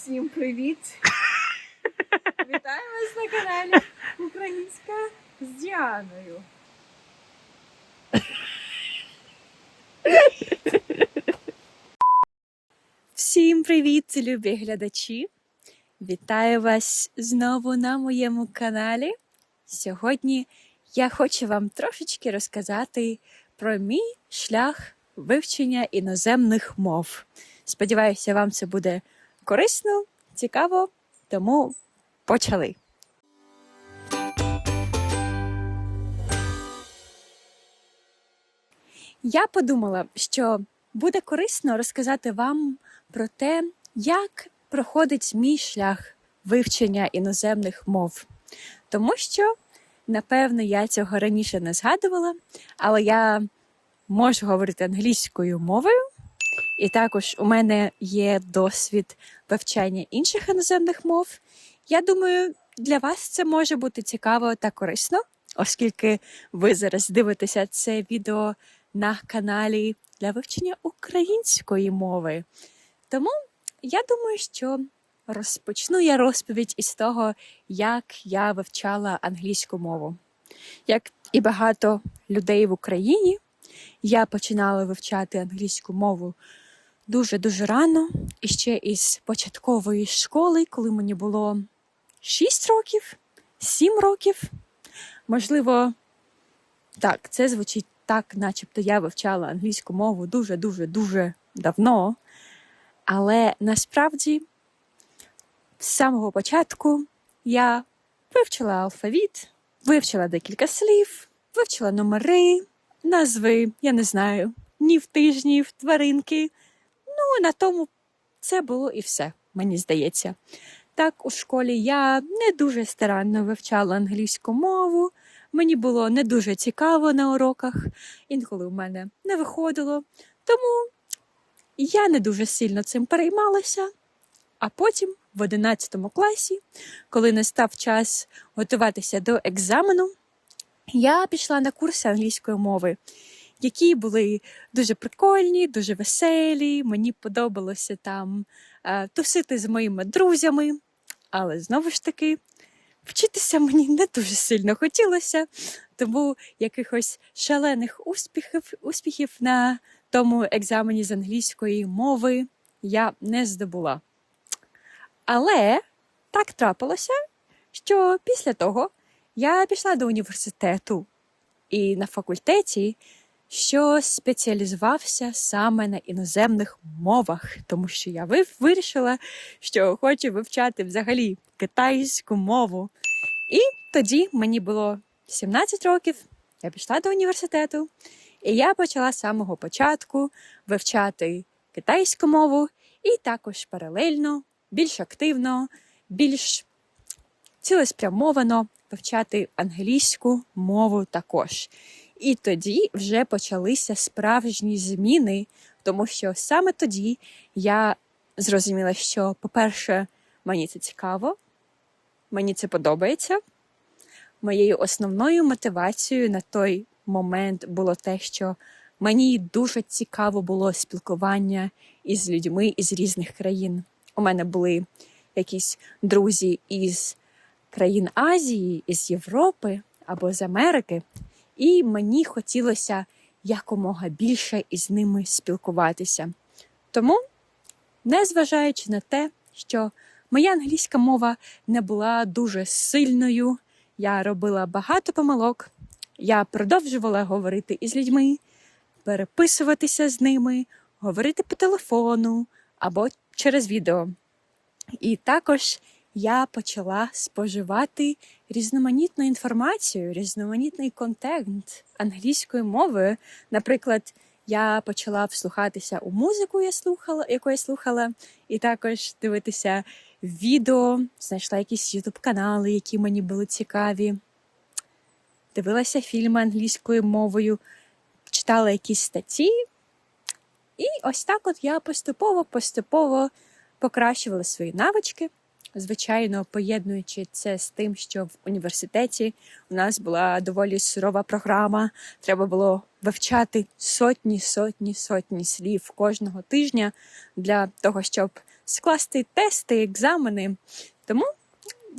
Всім привіт! Вітаю вас на каналі Українська з Діаною. Всім привіт, любі глядачі! Вітаю вас знову на моєму каналі. Сьогодні я хочу вам трошечки розказати про мій шлях вивчення іноземних мов. Сподіваюся, вам це буде корисно, цікаво, тому почали. Я подумала, що буде корисно розказати вам про те, як проходить мій шлях вивчення іноземних мов. Тому що, напевно, я цього раніше не згадувала, але я можу говорити англійською мовою, і також у мене є досвід вивчання інших іноземних мов. Я думаю, для вас це може бути цікаво та корисно, оскільки ви зараз дивитеся це відео на каналі для вивчення української мови. Тому я думаю, що розпочну я розповідь із того, як я вивчала англійську мову. Як і багато людей в Україні, я починала вивчати англійську мову дуже-дуже рано, і ще із початкової школи, коли мені було 6 років, 7 років. Можливо, так, це звучить так, начебто я вивчала англійську мову дуже-дуже дуже давно. Але насправді з самого початку я вивчила алфавіт, вивчила декілька слів, вивчила номери, назви, я не знаю, днів тижнів, тваринки. На тому це було і все, мені здається. Так, у школі я не дуже старанно вивчала англійську мову. Мені було не дуже цікаво на уроках, інколи в мене не виходило. Тому я не дуже сильно цим переймалася. А потім, в 11 класі, коли настав час готуватися до екзамену, я пішла на курси англійської мови, які були дуже прикольні, дуже веселі. Мені подобалося там е, тусити з моїми друзями, але знову ж таки. Вчитися мені не дуже сильно хотілося, тому якихось шалених успіхів, успіхів на тому екзамені з англійської мови я не здобула. Але так трапилося, що після того я пішла до університету і на факультеті, що спеціалізувався саме на іноземних мовах, тому що я вирішила, що хочу вивчати взагалі китайську мову. І тоді мені було 17 років, я пішла до університету, і я почала з самого початку вивчати китайську мову і також паралельно, більш активно, більш цілеспрямовано вивчати англійську мову також. І тоді вже почалися справжні зміни, тому що саме тоді я зрозуміла, що, по-перше, мені це цікаво, мені це подобається. Моєю основною мотивацією на той момент було те, що мені дуже цікаво було спілкування із людьми із різних країн. У мене були якісь друзі із країн Азії, із Європи або з Америки, і мені хотілося якомога більше із ними спілкуватися. Тому, незважаючи на те, що моя англійська мова не була дуже сильною, я робила багато помилок, я продовжувала говорити із людьми, переписуватися з ними, говорити по телефону або через відео. І також я почала споживати різноманітну інформацію, різноманітний контент англійською мовою. Наприклад, я почала вслухатися у музику, я слухала, яку я слухала, і також дивитися відео, знайшла якісь ютуб-канали, які мені були цікаві. Дивилася фільми англійською мовою, читала якісь статті. І ось так от я поступово-поступово покращувала свої навички звичайно, поєднуючи це з тим, що в університеті у нас була доволі сурова програма. Треба було вивчати сотні, сотні, сотні слів кожного тижня для того, щоб скласти тести, екзамени. Тому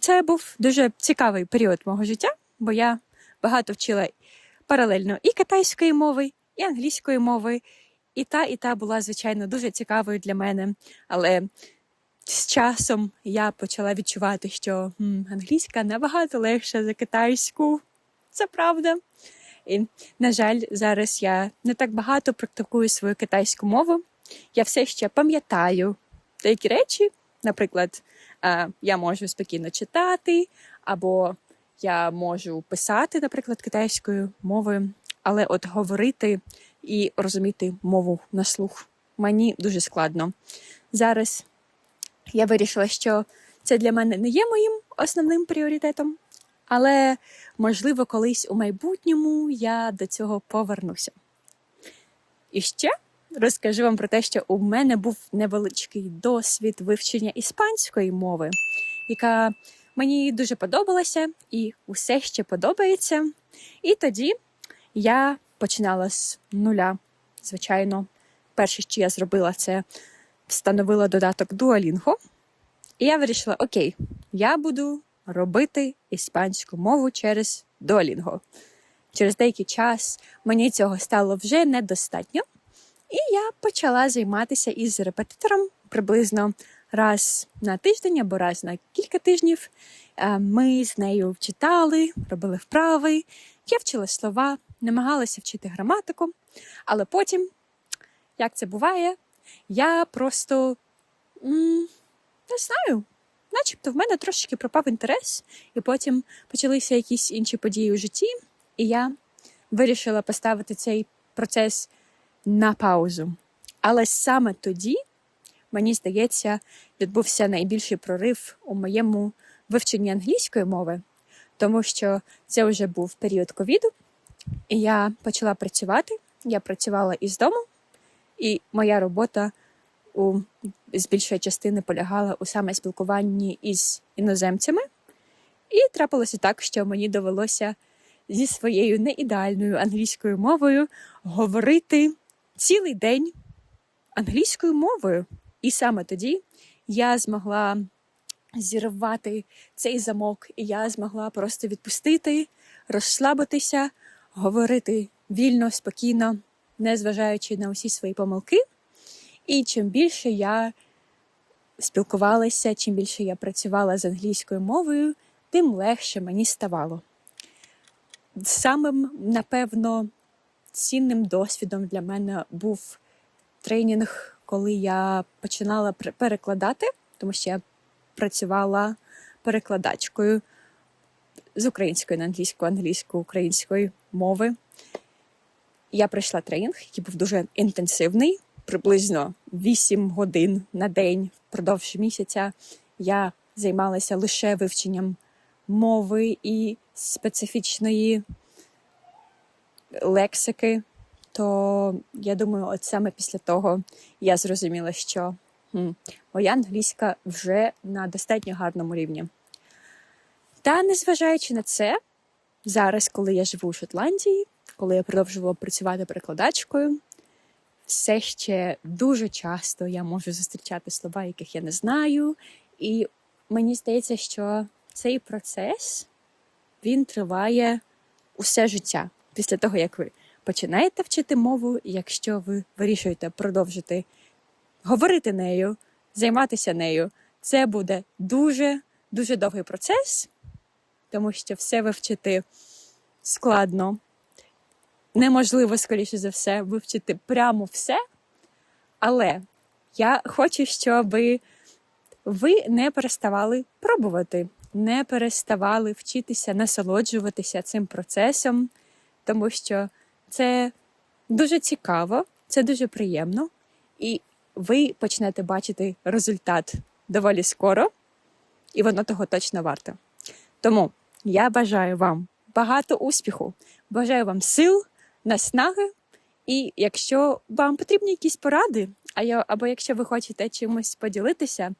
це був дуже цікавий період мого життя, бо я багато вчила паралельно і китайської мови, і англійської мови. І та, і та була, звичайно, дуже цікавою для мене. Але з часом я почала відчувати, що англійська набагато легша за китайську. Це правда. І, на жаль, зараз я не так багато практикую свою китайську мову. Я все ще пам'ятаю деякі речі. Наприклад, е, я можу спокійно читати, або я можу писати, наприклад, китайською мовою, але от говорити і розуміти мову на слух мені дуже складно. Зараз я вирішила, що це для мене не є моїм основним пріоритетом, але можливо, колись у майбутньому я до цього повернуся. І ще розкажу вам про те, що у мене був невеличкий досвід вивчення іспанської мови, яка мені дуже подобалася і усе ще подобається. І тоді я починала з нуля. Звичайно, перше, що я зробила, це встановила додаток Duolingo. І я вирішила: окей, я буду робити іспанську мову через Duolingo. Через деякий час мені цього стало вже недостатньо. І я почала займатися із репетитором приблизно раз на тиждень або раз на кілька тижнів. Е, Ми з нею читали, робили вправи, я вчила слова, намагалася вчити граматику, але потім, як це буває, я просто м, не знаю. Начебто в мене трошечки пропав інтерес, і потім почалися якісь інші події у житті, і я вирішила поставити цей процес на паузу. Але саме тоді, мені здається, відбувся найбільший прорив у моєму вивченні англійської мови, тому що це вже був період ковіду, і я почала працювати. Я працювала із дому, і моя робота у з більшої частини полягала у саме спілкуванні із іноземцями. І трапилося так, що мені довелося зі своєю неідеальною англійською мовою говорити цілий день англійською мовою. І саме тоді я змогла зірвати цей замок, і я змогла просто відпустити, розслабитися, говорити вільно, спокійно, незважаючи на усі свої помилки. І чим більше я спілкувалася, чим більше я працювала з англійською мовою, тим легше мені ставало. Самим, напевно, цінним досвідом для мене був тренінг, коли я починала пер- перекладати, тому що я працювала перекладачкою з української на англійську, англійську, української мови. Я пройшла тренінг, який був дуже інтенсивний, приблизно 8 годин на день впродовж місяця. Я займалася лише вивченням мови і специфічної лексики. То я думаю, от саме після того я зрозуміла, що хм, моя англійська вже на достатньо гарному рівні. Та незважаючи на це, зараз, коли я живу у Шотландії, коли я продовжувала працювати перекладачкою, все ще дуже часто я можу зустрічати слова, яких я не знаю. І мені здається, що цей процес він триває усе життя після того, як ви починаєте вчити мову, якщо ви вирішуєте продовжити говорити нею, займатися нею, це буде дуже дуже довгий процес, тому що все вивчити складно. Неможливо, скоріше за все, вивчити прямо все. Але я хочу, щоб ви не переставали пробувати, не переставали вчитися насолоджуватися цим процесом, тому що це дуже цікаво, це дуже приємно, і ви почнете бачити результат доволі скоро, і воно того точно варте. Тому я бажаю вам багато успіху, бажаю вам сил, наснаги. І якщо вам потрібні якісь поради, а я, або якщо ви хочете чимось поділитися,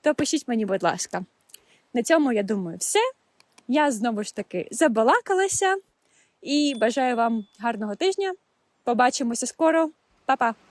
то пишіть мені, будь ласка. на цьому я думаю, все. Я знову ж таки забалакалася і бажаю вам гарного тижня. Побачимося скоро. Па-па!